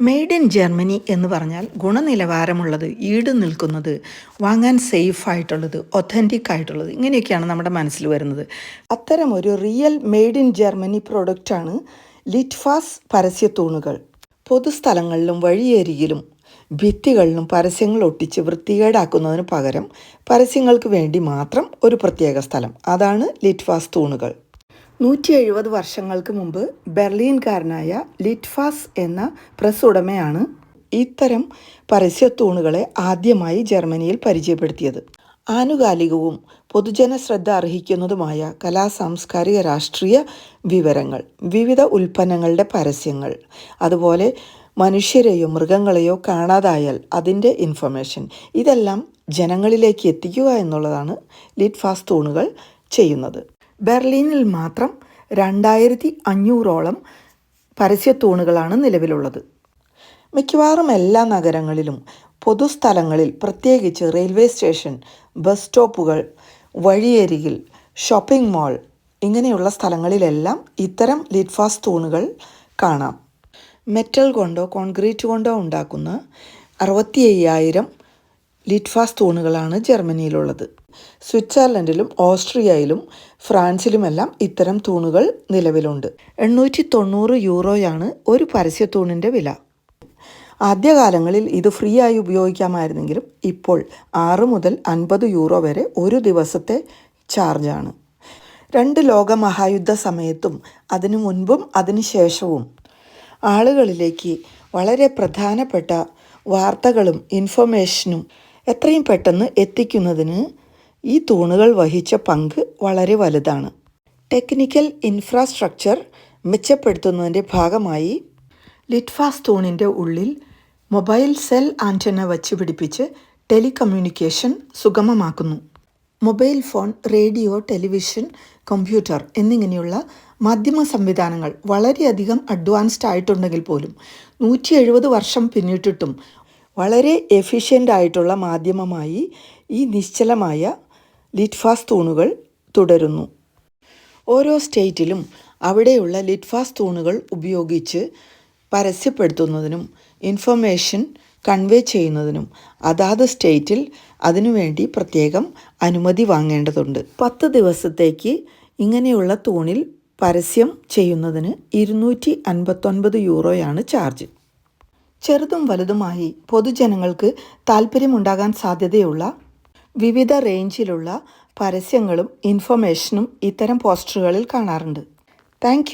Made in Germany എന്ന് പറഞ്ഞാൽ ഗുണനിലവാരമുള്ളത് ഈട് നിൽക്കുന്നത് വാങ്ങാൻ സേഫ് ആയിട്ടുള്ളത് ഒത്തന്റിക് ആയിട്ടുള്ളത് ഇങ്ങനെയൊക്കെയാണ് നമ്മുടെ മനസ്സിൽ വരുന്നത്. അത്തരം ഒരു റിയൽ മെയ്ഡ് ഇൻ ജർമ്മനി പ്രൊഡക്റ്റാണ് ലിറ്റ്ഫാസ് പരസ്യത്തൂണുകൾ പൊതുസ്ഥലങ്ങളിലും വഴിയരികിലും ഭിത്തികളിലും പരസ്യങ്ങൾ ഒട്ടിച്ച് വൃത്തികേടാക്കുന്നതിന് പകരം പരസ്യങ്ങൾക്ക് വേണ്ടി മാത്രം ഒരു പ്രത്യേക സ്ഥലം. അതാണ് ലിറ്റ്ഫാസ് തൂണുകൾ. നൂറ്റി എഴുപത് വർഷങ്ങൾക്ക് മുമ്പ് ബെർലിൻകാരനായ ലിറ്റ്ഫാസ് എന്ന പ്രസ് ഉടമയാണ് ഇത്തരം പരസ്യത്തൂണുകളെ ആദ്യമായി ജർമ്മനിയിൽ പരിചയപ്പെടുത്തിയത്. ആനുകാലികവും പൊതുജന ശ്രദ്ധ അർഹിക്കുന്നതുമായ കലാ സാംസ്കാരിക രാഷ്ട്രീയ വിവരങ്ങൾ വിവിധ ഉൽപ്പന്നങ്ങളുടെ പരസ്യങ്ങൾ അതുപോലെ മനുഷ്യരെയോ മൃഗങ്ങളെയോ കാണാതായാൽ അതിന്റെ ഇൻഫർമേഷൻ ഇതെല്ലാം ജനങ്ങളിലേക്ക് എത്തിക്കുക എന്നുള്ളതാണ് ലിറ്റ്ഫാസ് തൂണുകൾ ചെയ്യുന്നത്. ബെർലിനിൽ മാത്രം രണ്ടായിരത്തി അഞ്ഞൂറോളം പരസ്യത്തൂണുകളാണ് നിലവിലുള്ളത്. മിക്കവാറും എല്ലാ നഗരങ്ങളിലും പൊതുസ്ഥലങ്ങളിൽ പ്രത്യേകിച്ച് റെയിൽവേ സ്റ്റേഷൻ ബസ് സ്റ്റോപ്പുകൾ വഴിയരികിൽ ഷോപ്പിംഗ് മാൾ ഇങ്ങനെയുള്ള സ്ഥലങ്ങളിലെല്ലാം ഇത്തരം ലിറ്റ്ഫാസ് തൂണുകൾ കാണാം. മെറ്റൽ കൊണ്ടോ കോൺക്രീറ്റ് കൊണ്ടോ ഉണ്ടാക്കുന്ന അറുപത്തി അയ്യായിരം ലിറ്റ്ഫാസ് തൂണുകളാണ് ജർമ്മനിയിലുള്ളത്. സ്വിറ്റ്സർലൻഡിലും ഓസ്ട്രിയയിലും ഫ്രാൻസിലുമെല്ലാം ഇത്തരം തൂണുകൾ നിലവിലുണ്ട്. എണ്ണൂറ്റി തൊണ്ണൂറ് യൂറോയാണ് ഒരു പരസ്യത്തൂണിന്റെ വില. ആദ്യകാലങ്ങളിൽ ഇത് ഫ്രീ ആയി ഉപയോഗിക്കാമായിരുന്നെങ്കിലും ഇപ്പോൾ ആറ് മുതൽ അൻപത് യൂറോ വരെ ഒരു ദിവസത്തെ ചാർജാണ്. രണ്ട് ലോകമഹായുദ്ധ സമയത്തും അതിനു മുൻപും അതിനു ശേഷവും ആളുകളിലേക്ക് വളരെ പ്രധാനപ്പെട്ട വാർത്തകളും ഇൻഫർമേഷനും എത്രയും പെട്ടെന്ന് എത്തിക്കുന്നതിന് ഈ തൂണുകൾ വഹിച്ച പങ്ക് വളരെ വലുതാണ്. ടെക്നിക്കൽ ഇൻഫ്രാസ്ട്രക്ചർ മെച്ചപ്പെടുത്തുന്നതിന്റെ ഭാഗമായി ലിറ്റ്ഫാസ് തൂണിന്റെ ഉള്ളിൽ മൊബൈൽ സെൽ ആന്റന വച്ച് പിടിപ്പിച്ച് telecommunication സുഗമമാക്കുന്നു. Mobile phone radio television computer എന്നിങ്ങനെയുള്ള മാധ്യമ സംവിധാനങ്ങൾ വളരെയധികം അഡ്വാൻസ്ഡ് ആയിട്ടുണ്ടെങ്കിൽ പോലും നൂറ്റി എഴുപത് വർഷം പിന്നിട്ടിട്ടും വളരെ എഫിഷ്യന്റ് ആയിട്ടുള്ള മാധ്യമമായി ഈ നിശ്ചലമായ ലിറ്റ്ഫാസ് തൂണുകൾ തുടരുന്നു. ഓരോ സ്റ്റേറ്റിലും അവിടെയുള്ള ലിറ്റ്ഫാസ് തൂണുകൾ ഉപയോഗിച്ച് പരസ്യപ്പെടുത്തുന്നതിനും ഇൻഫർമേഷൻ കൺവേ ചെയ്യുന്നതിനും അതാത് സ്റ്റേറ്റിൽ അതിനുവേണ്ടി പ്രത്യേകം അനുമതി വാങ്ങേണ്ടതുണ്ട്. പത്ത് ദിവസത്തേക്ക് ഇങ്ങനെയുള്ള തൂണിൽ പരസ്യം ചെയ്യുന്നതിന് ഇരുന്നൂറ്റി അൻപത്തൊൻപത് യൂറോയാണ് ചാർജ് ചെറുതും വലുതുമായി പൊതുജനങ്ങൾക്ക് താല്പര്യമുണ്ടാകാൻ സാധ്യതയുള്ള വിവിധ റേഞ്ചിലുള്ള പരസ്യങ്ങളും ഇൻഫർമേഷനും ഇത്തരം പോസ്റ്ററുകളിൽ കാണാറുണ്ട്. താങ്ക്